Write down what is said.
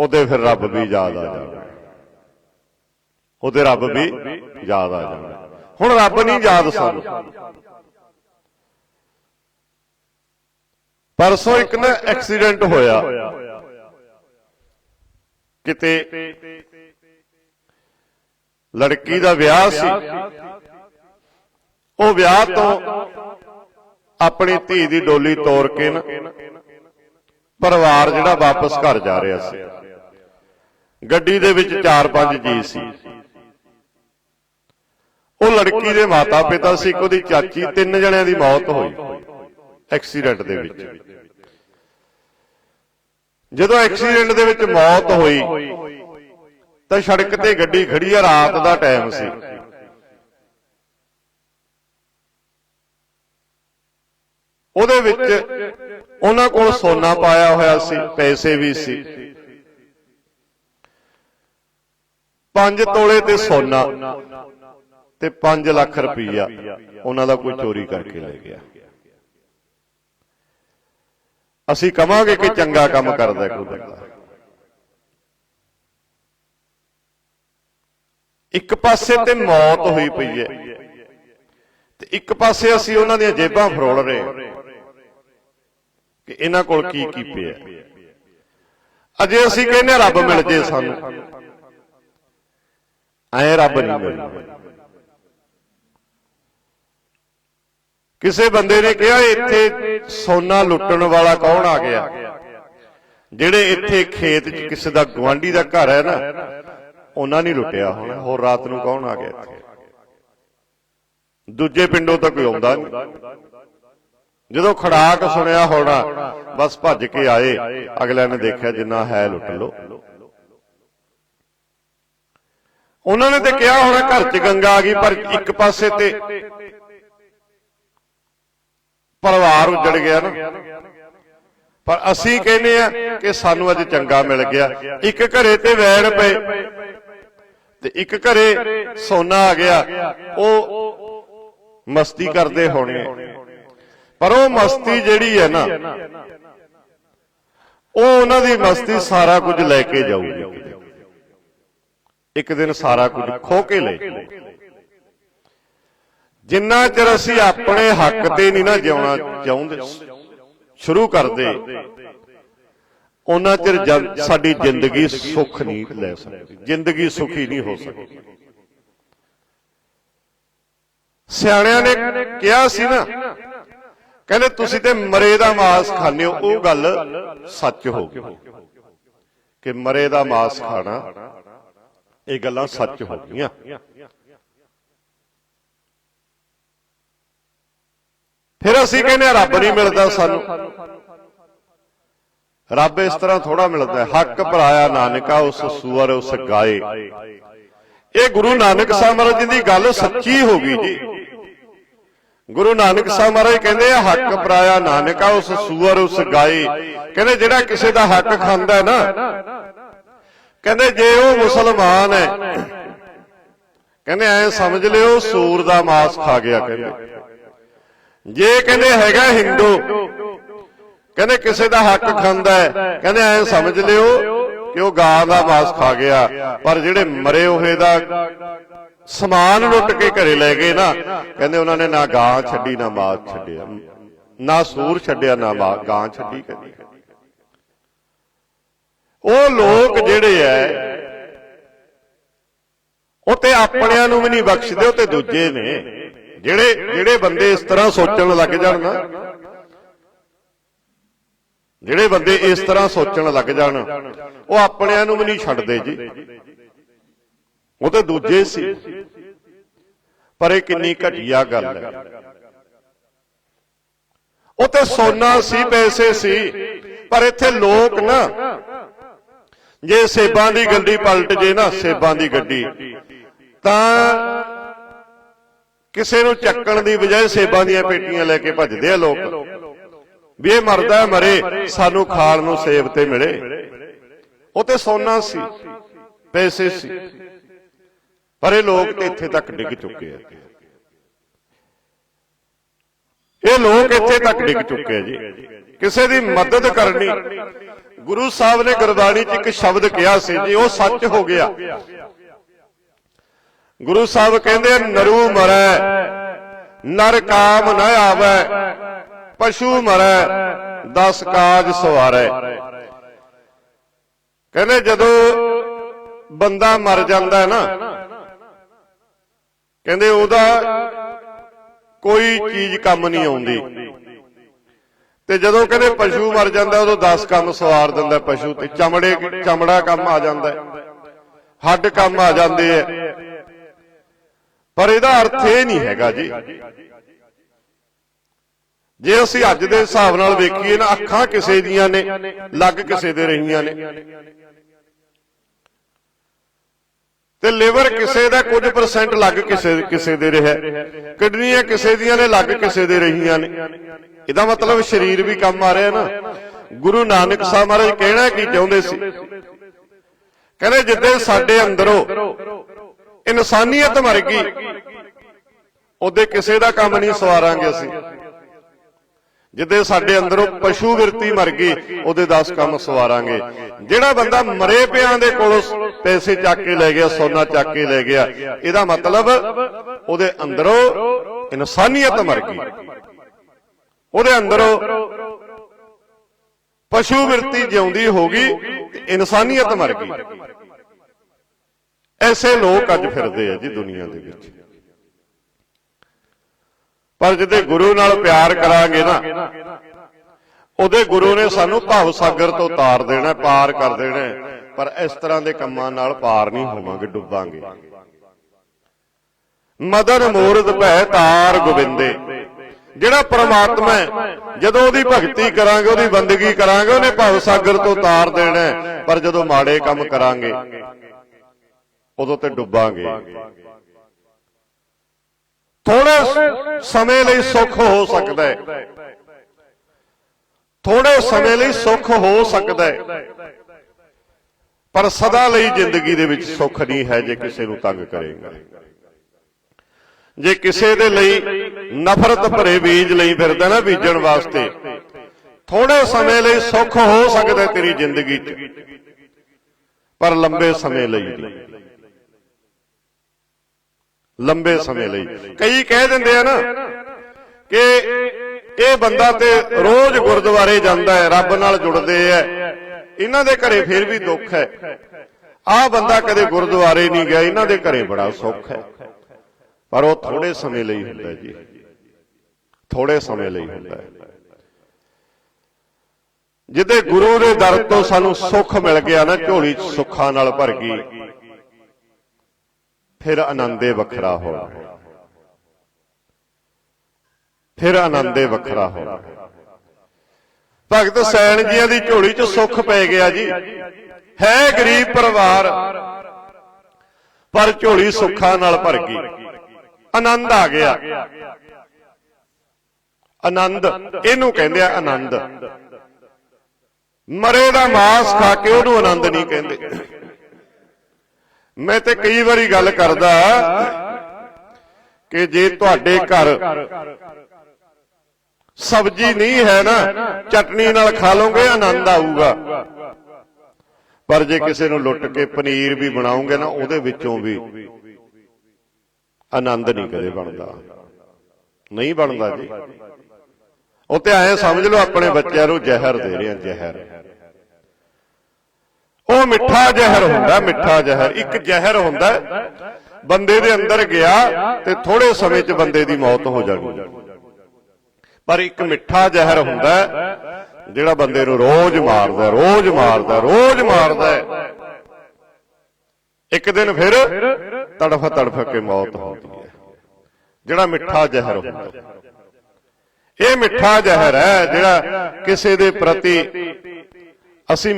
ਉਹਦੇ ਫਿਰ ਰੱਬ ਵੀ ਯਾਦ ਆ ਜਾਂਦਾ। ਉਹਦੇ ਰੱਬ ਵੀ ਯਾਦ ਆ ਜਾਂਦਾ। ਹੁਣ ਰੱਬ ਨਹੀਂ ਯਾਦ ਸਾਨੂੰ। ਪਰਸੋਂ ਇੱਕ ਨਾ ਐਕਸੀਡੈਂਟ ਹੋਇਆ। ਕਿਤੇ ਲੜਕੀ ਦਾ ਵਿਆਹ ਸੀ। ਉਹ ਵਿਆਹ ਤੋਂ ਆਪਣੀ ਧੀ ਦੀ ਡੋਲੀ ਤੋੜ ਕੇ ਨਾ ਪਰਿਵਾਰ ਜਿਹੜਾ ਵਾਪਸ ਘਰ ਜਾ ਰਿਹਾ ਸੀ। ਗੱਡੀ ਦੇ ਵਿੱਚ 4-5 ਜੀ ਸੀ। ਉਹ ਲੜਕੀ ਦੇ ਮਾਤਾ ਪਿਤਾ ਸੀ, ਇੱਕ ਉਹਦੀ ਚਾਚੀ, ਤਿੰਨ ਜਣਿਆਂ ਦੀ ਮੌਤ ਹੋਈ ਐਕਸੀਡੈਂਟ ਦੇ ਵਿੱਚ। ਜਦੋਂ ਐਕਸੀਡੈਂਟ ਦੇ ਵਿੱਚ ਮੌਤ ਹੋਈ, ਤਾਂ ਸੜਕ ਤੇ ਗੱਡੀ ਖੜੀ ਆ, ਰਾਤ ਦਾ ਟਾਈਮ ਸੀ। ਉਹਦੇ ਵਿੱਚ ਉਹਨਾਂ ਕੋਲ ਸੋਨਾ ਪਾਇਆ ਹੋਇਆ ਸੀ, ਪੈਸੇ ਵੀ ਸੀ। 5 ਤੋਲੇ ਤੇ ਸੋਨਾ ਤੇ 5 ਲੱਖ ਰੁਪਈਆ। ਉਹਨਾਂ ਦਾ ਕੋਈ ਚੋਰੀ ਕਰਕੇ ਲੈ ਗਿਆ। ਅਸੀਂ ਕਵਾਂਗੇ ਕਿ ਚੰਗਾ ਕੰਮ ਕਰਦਾ ਕੋਈ ਬੰਦਾ ਇੱਕ ਪਾਸੇ ਤੇ ਮੌਤ ਹੋਈ ਪਈ ਹੈ। ਤੇ ਇੱਕ ਪਾਸੇ ਅਸੀਂ ਉਹਨਾਂ ਦੀਆਂ ਜੇਬਾਂ ਫਰੋਲ ਰਹੇ ਕਿ ਇਹਨਾਂ ਕੋਲ ਕੀ ਕੀ ਪਿਆ ਅਜੇ ਅਸੀਂ ਕਹਿੰਦੇ ਰੱਬ ਮਿਲ ਜੇ ਸਾਨੂੰ। ਐ ਰੱਬ ਨਹੀਂ ਮਿਲਦਾ ਕਿਸੇ ਬੰਦੇ ਨੇ ਕਿਹਾ ਇੱਥੇ ਸੋਨਾ ਲੁੱਟਣ ਵਾਲਾ ਕੌਣ ਆ ਗਿਆ? ਜਿਹੜੇ ਇੱਥੇ ਖੇਤ 'ਚ ਕਿਸੇ ਦਾ ਗਵਾਂਢੀ ਦਾ ਘਰ ਹੈ ਨਾ ਉਹਨਾਂ ਨੇ ਲੁੱਟਿਆ ਹੋਣਾ। ਹੋਰ ਰਾਤ ਨੂੰ ਕੌਣ ਆ ਗਿਆ ਇੱਥੇ? ਦੂਜੇ ਪਿੰਡੋਂ ਤਾਂ ਕੋਈ ਆਉਂਦਾ ਨਹੀਂ। ਜਦੋਂ ਖੜਾਕ ਸੁਣਿਆ ਹੋਣਾ ਬਸ ਭੱਜ ਕੇ ਆਏ। ਅਗਲਿਆਂ ਨੇ ਦੇਖਿਆ ਜਿੰਨਾ ਹੈ ਲੁੱਟ ਲੋ ਉਹਨਾਂ ਨੇ ਤੇ ਕਿਹਾ ਹੋਣਾ ਘਰ 'ਚ ਗੰਗਾ ਆ ਗਈ ਪਰ ਇੱਕ ਪਾਸੇ ਤੇ ਪਰਿਵਾਰ ਉੱਜੜ ਗਿਆ ਨਾ। ਪਰ ਅਸੀਂ ਕਹਿੰਦੇ ਆ ਕਿ ਸਾਨੂੰ ਅੱਜ ਚੰਗਾ ਮਿਲ ਗਿਆ। ਇੱਕ ਘਰੇ ਤੇ ਵੈਣ ਪਏ ਤੇ ਇੱਕ ਘਰੇ ਸੋਨਾ ਆ ਗਿਆ। ਉਹ ਮਸਤੀ ਕਰਦੇ ਹੋਣੇ। ਪਰ ਉਹ ਮਸਤੀ ਜਿਹੜੀ ਹੈ ਨਾ ਉਹ ਉਹਨਾਂ ਦੀ ਮਸਤੀ ਸਾਰਾ ਕੁਝ ਲੈ ਕੇ ਜਾਊਗੀ। ਇੱਕ ਦਿਨ ਸਾਰਾ ਕੁਝ ਖੋ ਕੇ ਲੈ ਜਿੰਨਾ ਚਿਰ ਅਸੀਂ ਆਪਣੇ ਹੱਕ ਤੇ ਨਹੀਂ ਨਾ ਜਿਉਣਾ ਚਾਹੁੰਦੇ ਸ਼ੁਰੂ ਕਰਦੇ, ਉਹਨਾਂ ਚਿਰ ਸਾਡੀ ਜ਼ਿੰਦਗੀ ਸੁੱਖ ਨਹੀਂ ਲੈ ਸਕਦੀ, ਜ਼ਿੰਦਗੀ ਸੁਖੀ ਨਹੀਂ ਹੋ ਸਕਦੀ। ਸਿਆਣਿਆਂ ਨੇ ਕਿਹਾ ਸੀ ਨਾ, ਕਹਿੰਦੇ ਤੁਸੀਂ ਤੇ ਮਰੇ ਦਾ ਮਾਸ ਖਾਂਦੇ ਹੋ, ਉਹ ਗੱਲ ਸੱਚ ਹੋ ਗਈ। ਕਿ ਮਰੇ ਦਾ ਮਾਸ ਖਾਣਾ ਇਹ ਗੱਲਾਂ ਸੱਚ ਹੋ ਗਈਆਂ ਫਿਰ ਅਸੀਂ ਕਹਿੰਦੇ ਰੱਬ ਨਹੀਂ ਮਿਲਦਾ ਸਾਨੂੰ। ਰੱਬ ਇਸ ਤਰ੍ਹਾਂ ਥੋੜਾ ਮਿਲਦਾ ਹੱਕ ਭਰਾਇਆ ਨਾਨਕਾ ਉਸ ਸੂਰ ਉਸ ਗਾਏ। ਇਹ ਗੁਰੂ ਨਾਨਕ ਸਾਹਿਬ ਮਹਾਰਾਜ ਜੀ ਦੀ ਗੱਲ ਸੱਚੀ ਹੋ ਗਈ ਜੀ। ਗੁਰੂ ਨਾਨਕ ਸਾਹਿਬ ਮਹਾਰਾਜ ਕਹਿੰਦੇ ਆ ਹੱਕ ਭਰਾਇਆ ਨਾਨਕਾ ਉਸ ਸੂਰ ਉਸ ਗਾਏ। ਕਹਿੰਦੇ ਜਿਹੜਾ ਕਿਸੇ ਦਾ ਹੱਕ ਖਾਂਦਾ ਹੈ ਨਾ ਕਹਿੰਦੇ ਜੇ ਉਹ ਮੁਸਲਮਾਨ ਹੈ, ਕਹਿੰਦੇ ਐ ਸਮਝ ਲਿਓ ਸੂਰ ਦਾ ਮਾਸ ਖਾ ਗਿਆ ਕਹਿੰਦੇ। ਜੇ ਕਹਿੰਦੇ ਹੈਗਾ ਹਿੰਦੂ ਕਹਿੰਦੇ ਕਿਸੇ ਦਾ ਹੱਕ ਖਾਂਦਾ ਹੈ, ਕਹਿੰਦੇ ਐ ਸਮਝ ਲਿਓ ਕਿ ਉਹ ਗਾਂ ਦਾ ਮਾਸ ਖਾ ਗਿਆ, ਪਰ ਜਿਹੜੇ ਮਰੇ ਹੋਏ ਦਾ ਸਮਾਨ ਲੁੱਟ ਕੇ ਘਰੇ ਲੈ ਗਏ ਨਾ, ਕਹਿੰਦੇ ਉਹਨਾਂ ਨੇ ਨਾ ਗਾਂ ਛੱਡੀ, ਨਾ ਮਾਸ ਛੱਡਿਆ, ਨਾ ਸੂਰ ਛੱਡਿਆ, ਨਾ ਗਾਂ ਛੱਡੀ ਕਦੀ। ਉਹ ਲੋਕ ਜਿਹੜੇ ਐ, ਉਹ ਤੇ ਆਪਣਿਆਂ ਨੂੰ ਵੀ ਨਹੀਂ ਬਖਸ਼ਦੇ, ਉਹ ਤੇ ਦੂਜੇ ਨੇ। ਜਿਹੜੇ ਜਿਹੜੇ ਬੰਦੇ ਇਸ ਤਰ੍ਹਾਂ ਸੋਚਣ ਲੱਗ ਜਾਣ ਨਾ, ਜਿਹੜੇ ਬੰਦੇ ਇਸ ਤਰ੍ਹਾਂ ਸੋਚਣ ਲੱਗ ਜਾਣ, ਉਹ ਆਪਣਿਆਂ ਨੂੰ ਵੀ ਨਹੀਂ ਛੱਡਦੇ ਜੀ। ਉਹ ਤੇ ਦੂਜੇ ਸੀ। ਪਰ ਇਹ ਕਿੰਨੀ ਘਟੀਆ ਗੱਲ ਹੈ ਉਹ ਤੇ ਸੋਨਾ ਸੀ, ਪੈਸੇ ਸੀ, ਪਰ ਇੱਥੇ ਲੋਕ ਨਾ ਜੇ ਸੇਬਾਂ ਦੀ ਗੱਡੀ ਪਲਟ ਜੇ ਨਾ, ਸੇਬਾਂ ਦੀ ਗੱਡੀ। ਤਾਂ ਕਿਸੇ ਨੂੰ ਚੱਕਣ ਦੀ ਬਜਾਏ ਸੇਬਾਂ ਦੀਆਂ ਪੇਟੀਆਂ ਲੈ ਕੇ ਭੱਜਦੇ ਆ ਲੋਕ। ਵੀ ਇਹ ਮਰਦਾ ਮਰੇ, ਸਾਨੂੰ ਖਾਲ ਨੂੰ ਸੇਬ ਤੇ ਮਿਲੇ। ਉਹ ਤੇ ਸੋਨਾ ਸੀ, ਪੈਸੇ ਸੀ। ਪਰ ਇਹ ਲੋਕ ਤੇ ਇੱਥੇ ਤੱਕ ਡਿੱਗ ਚੁੱਕੇ ਆ। ਇਹ ਲੋਕ ਇੱਥੇ ਤੱਕ ਡਿੱਗ ਚੁੱਕੇ ਆ ਜੀ। ਕਿਸੇ ਦੀ ਮਦਦ ਕਰਨੀ ਗੁਰੂ ਸਾਹਿਬ ਨੇ ਗੁਰਬਾਣੀ 'ਚ ਇੱਕ ਸ਼ਬਦ ਕਿਹਾ ਸੀ ਜੀ, ਉਹ ਸੱਚ ਹੋ ਗਿਆ। ਗੁਰੂ ਸਾਹਿਬ ਕਹਿੰਦੇ ਨਰੂ ਮਰੈ, ਨਰ ਕਾਮ ਨ ਆਵੈ, ਪਸ਼ੂ ਮਰੈ, ਦਸ ਕਾਜ ਸਵਾਰੈ। ਕਹਿੰਦੇ ਜਦੋਂ ਬੰਦਾ ਮਰ ਜਾਂਦਾ ਨਾ, ਕਹਿੰਦੇ ਉਹਦਾ ਕੋਈ ਚੀਜ਼ ਕੰਮ ਨਹੀਂ ਆਉਂਦੀ। ਤੇ ਜਦੋਂ ਕਹਿੰਦੇ ਪਸ਼ੂ ਮਰ ਜਾਂਦਾ, ਉਦੋਂ 10 ਕੰਮ ਸਵਾਰ ਦਿੰਦਾ ਪਸ਼ੂ ਤੇ ਚਮੜੇ, ਚਮੜਾ ਕੰਮ ਆ ਜਾਂਦਾ। ਹੱਡ ਕੰਮ ਆ ਜਾਂਦੇ ਐ ਪਰ ਇਹਦਾ ਅਰਥ ਇਹ ਨਹੀਂ ਹੈਗਾ ਜੀ। ਜੇ ਅਸੀਂ ਅੱਜ ਦੇ ਹਿਸਾਬ ਨਾਲ ਵੇਖੀਏ ਨਾ, ਅੱਖਾਂ ਕਿਸੇ ਦੀਆਂ ਨੇ ਲੱਗ ਕਿਸੇ ਦੇ ਰਹੀਆਂ ਨੇ। ਤੇ ਲਿਵਰ ਕਿਸੇ ਦਾ ਕੁਝ ਪਰਸੈਂਟ ਲੱਗ ਕਿਸੇ ਕਿਸੇ ਦੇ ਰਿਹਾ। ਕਿਡਨੀਆਂ ਕਿਸੇ ਦੀਆਂ ਨੇ ਲੱਗ ਕਿਸੇ ਦੇ ਰਹੀਆਂ ਨੇ। ਇਹਦਾ ਮਤਲਬ ਸਰੀਰ ਵੀ ਕੰਮ ਆ ਰਿਹਾ ਨਾ। ਗੁਰੂ ਨਾਨਕ ਸਾਹਿਬ ਮਹਾਰਾਜ ਕਹਿਣਾ ਕੀ ਚਾਹੁੰਦੇ ਸੀ? ਕਹਿੰਦੇ ਜਿੱਦੇ ਸਾਡੇ ਅੰਦਰੋਂ ਇਨਸਾਨੀਅਤ ਮਰ ਗਈ, ਉਹਦੇ ਕਿਸੇ ਦਾ ਕੰਮ ਨਹੀਂ ਸਵਾਰਾਂਗੇ ਅਸੀਂ। ਜਿੱਦੇ ਸਾਡੇ ਅੰਦਰੋਂ ਪਸ਼ੂ ਵਿਰਤੀ ਮਰ ਗਈ, ਉਹਦੇ 10 ਕੰਮ ਸਵਾਰਾਂਗੇ। ਜਿਹੜਾ ਬੰਦਾ ਮਰੇ ਪਿਆਂ ਦੇ ਕੋਲੋਂ ਪੈਸੇ ਚੱਕ ਕੇ ਲੈ ਗਿਆ, ਸੋਨਾ ਚੱਕ ਕੇ ਲੈ ਗਿਆ, ਇਹਦਾ ਮਤਲਬ ਉਹਦੇ ਅੰਦਰੋਂ ਇਨਸਾਨੀਅਤ ਮਰ ਗਈ। ਉਹਦੇ ਅੰਦਰੋਂ ਪਸ਼ੂ ਵਿਰਤੀ ਜਿਉਂਦੀ ਹੋ ਗਈ ਤੇ ਇਨਸਾਨੀਅਤ ਮਰ ਗਈ। ਐਸੇ ਲੋਕ ਅੱਜ ਫਿਰਦੇ ਆ ਜੀ ਦੁਨੀਆ ਦੇ ਵਿੱਚ। ਪਰ ਜਿਹਦੇ ਗੁਰੂ ਨਾਲ ਪਿਆਰ ਕਰਾਂਗੇ ਨਾ, ਉਹਦੇ ਗੁਰੂ ਨੇ ਸਾਨੂੰ ਭਵ ਸਾਗਰ ਤੋਂ ਉਤਾਰ ਦੇਣਾ, ਪਾਰ ਕਰ ਦੇਣਾ ਪਰ ਇਸ ਤਰ੍ਹਾਂ ਦੇ ਕੰਮਾਂ ਨਾਲ ਪਾਰ ਨਹੀਂ ਹੋਵਾਂਗੇ, ਡੁੱਬਾਂਗੇ। ਮਦਨ ਮੂਰਤ ਭੈ ਤਾਰ ਗੋਬਿੰਦੇ। ਜਿਹੜਾ ਪਰਮਾਤਮਾ ਹੈ, ਜਦੋਂ ਉਹਦੀ ਭਗਤੀ ਕਰਾਂਗੇ, ਉਹਦੀ ਬੰਦਗੀ ਕਰਾਂਗੇ, ਉਹਨੇ ਭਵ ਸਾਗਰ ਤੋਂ ਤਾਰ ਦੇਣਾ ਪਰ ਜਦੋਂ ਮਾੜੇ ਕੰਮ ਕਰਾਂਗੇ, ਉਦੋਂ ਤੇ ਡੁੱਬਾਂਗੇ। ਥੋੜੇ ਸਮੇਂ ਲਈ ਸੁੱਖ ਹੋ ਸਕਦਾ ਹੈ। ਥੋੜੇ ਸਮੇਂ ਲਈ ਸੁੱਖ ਹੋ ਸਕਦਾ ਹੈ। ਪਰ ਸਦਾ ਲਈ ਜ਼ਿੰਦਗੀ ਦੇ ਵਿੱਚ ਸੁੱਖ ਨਹੀਂ ਹੈ, ਜੇ ਕਿਸੇ ਨੂੰ ਤੰਗ ਕਰੇਗਾ। ਜੇ ਕਿਸੇ ਦੇ ਲਈ ਨਫ਼ਰਤ ਭਰੇ ਬੀਜ ਲਈ ਫਿਰਦਾ ਨਾ ਬੀਜਣ ਵਾਸਤੇ ਥੋੜੇ ਸਮੇਂ ਲਈ ਸੁੱਖ ਹੋ ਸਕਦਾ ਤੇਰੀ ਜ਼ਿੰਦਗੀ 'ਚ, ਪਰ ਲੰਬੇ ਸਮੇਂ ਲਈ ਨਹੀਂ। ਲੰਬੇ ਸਮੇਂ ਲਈ। ਕਈ ਕਹਿ ਦਿੰਦੇ ਆ ਨਾ ਕਿ ਇਹ ਬੰਦਾ ਤੇ ਰੋਜ਼ ਗੁਰਦੁਆਰੇ ਜਾਂਦਾ ਹੈ, ਰੱਬ ਨਾਲ ਜੁੜਦੇ ਹੈ ਇਹਨਾਂ ਦੇ ਘਰੇ ਫਿਰ ਵੀ ਦੁੱਖ ਹੈ। ਆਹ ਬੰਦਾ ਕਦੇ ਗੁਰਦੁਆਰੇ ਨਹੀਂ ਗਿਆ, ਇਹਨਾਂ ਦੇ ਘਰੇ ਬੜਾ ਸੁੱਖ ਹੈ। ਪਰ ਉਹ ਥੋੜੇ ਸਮੇਂ ਲਈ ਹੁੰਦਾ ਜੀ। ਥੋੜੇ ਸਮੇਂ ਲਈ ਹੁੰਦਾ ਹੈ। ਜਿੱਦੇ ਗੁਰੂ ਦੇ ਦਰ ਤੋਂ ਸਾਨੂੰ ਸੁੱਖ ਮਿਲ ਗਿਆ ਨਾ, ਝੋਲੀ ਸੁੱਖਾਂ ਨਾਲ ਭਰ ਗਈ, ਫਿਰ ਆਨੰਦੇ ਵੱਖਰਾ ਹੋਣਾ ਫਿਰ ਆਨੰਦੇ ਵੱਖਰਾ ਹੋਣਾ ਭਗਤ ਸੈਣ ਜੀਆਂ ਦੀ ਝੋਲੀ 'ਚ ਸੁੱਖ ਪੈ ਗਿਆ ਜੀ। ਹੈ ਗਰੀਬ ਪਰਿਵਾਰ, ਪਰ ਝੋਲੀ ਸੁੱਖਾਂ ਨਾਲ ਭਰ ਗਈ। ਆਨੰਦ ਆ ਗਿਆ। ਆਨੰਦ, ਇਹਨੂੰ ਕਹਿੰਦੇ ਆ ਆਨੰਦ। ਮਰੇ ਦਾ ਮਾਸ ਖਾ ਕੇ ਉਹਨੂੰ ਆਨੰਦ ਨਹੀਂ ਕਹਿੰਦੇ। ਮੈਂ ਤੇ ਕਈ ਵਾਰੀ ਗੱਲ ਕਰਦਾ ਕਿ ਜੇ ਤੁਹਾਡੇ ਘਰ ਸਬਜ਼ੀ ਨਹੀਂ ਹੈ ਨਾ, ਚਟਨੀ ਨਾਲ ਖਾ ਲੋਗੇ ਆਨੰਦ ਆਊਗਾ। ਪਰ ਜੇ ਕਿਸੇ ਨੂੰ ਲੁੱਟ ਕੇ ਪਨੀਰ ਵੀ ਬਣਾਉਂਗੇ ਨਾ, ਉਹਦੇ ਵਿੱਚੋਂ ਵੀ ਆਨੰਦ ਨਹੀਂ ਕਦੇ ਬਣਦਾ। ਨਹੀਂ ਬਣਦਾ ਜੀ। ਉਹ ਤੇ ਐਂ ਸਮਝ ਲਓ ਆਪਣੇ ਬੱਚਿਆਂ ਨੂੰ ਜ਼ਹਿਰ ਦੇ ਰਹੇ ਆ ਜ਼ਹਿਰ ਉਹ ਮਿੱਠਾ ਜ਼ਹਿਰ ਹੁੰਦਾ ਮਿੱਠਾ ਜ਼ਹਿਰ। ਇੱਕ ਜ਼ਹਿਰ ਹੁੰਦਾ ਬੰਦੇ ਦੇ ਅੰਦਰ ਗਿਆ ਤੇ ਥੋੜੇ ਸਮੇਂ 'ਚ ਬੰਦੇ ਦੀ ਮੌਤ ਹੋ ਜਾਣੀ। ਪਰ ਇੱਕ ਮਿੱਠਾ ਜ਼ਹਿਰ ਹੁੰਦਾ ਜਿਹੜਾ ਬੰਦੇ ਨੂੰ ਰੋਜ਼ ਮਾਰਦਾ ਰੋਜ਼ ਮਾਰਦਾ ਰੋਜ਼ ਮਾਰਦਾ ਇੱਕ ਦਿਨ ਫਿਰ ਤੜਫ ਤੜਫ ਕੇ ਮੌਤ ਹੁੰਦੀ ਹੈ। ਜਿਹੜਾ ਮਿੱਠਾ ਜ਼ਹਿਰ ਹੁੰਦਾ ਇਹ ਮਿੱਠਾ ਜ਼ਹਿਰ ਹੈ ਜਿਹੜਾ ਕਿਸੇ ਦੇ ਪ੍ਰਤੀ ਅਸੀਂ